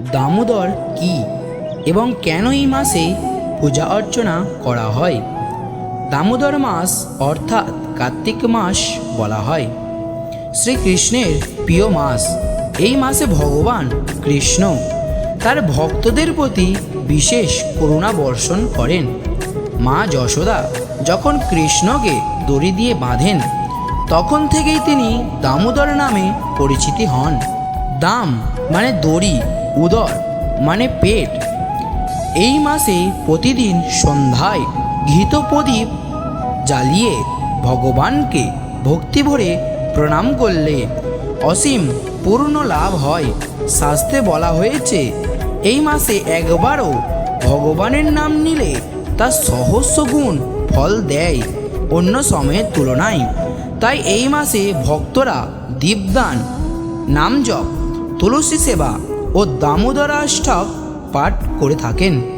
দামোদর কি এবং কেন এই মাসে পূজা অর্চনা করা হয়? দামোদর মাস অর্থাৎ কার্তিক মাস বলা হয়। শ্রীকৃষ্ণের প্রিয় মাস। এই মাসে ভগবান কৃষ্ণ তার ভক্তদের প্রতি বিশেষ করুণা বর্ষণ করেন। মা যশোদা যখন কৃষ্ণকে দড়ি দিয়ে বাঁধেন, তখন থেকেই তিনি দামোদর নামে পরিচিতি হন। দাম মানে দড়ি উদর মানে পেট। এই মাসে প্রতিদিন সন্ধ্যায় ঘৃত প্রদীপ জ্বালিয়ে ভগবানকে ভক্তি ভরে প্রণাম করলে অসীম পূর্ণ লাভ হয়। শাস্ত্রে বলা হয়েছে, এই মাসে একবারও ভগবানের নাম নিলে তা সহস্র গুণ ফল দেয়, অন্য সময়ের তুলনায়। তাই এই মাসে ভক্তরা দীপদান, নাম জপ, তুলসী সেবা ও দামোদরাষ্টক পাঠ করে থাকেন।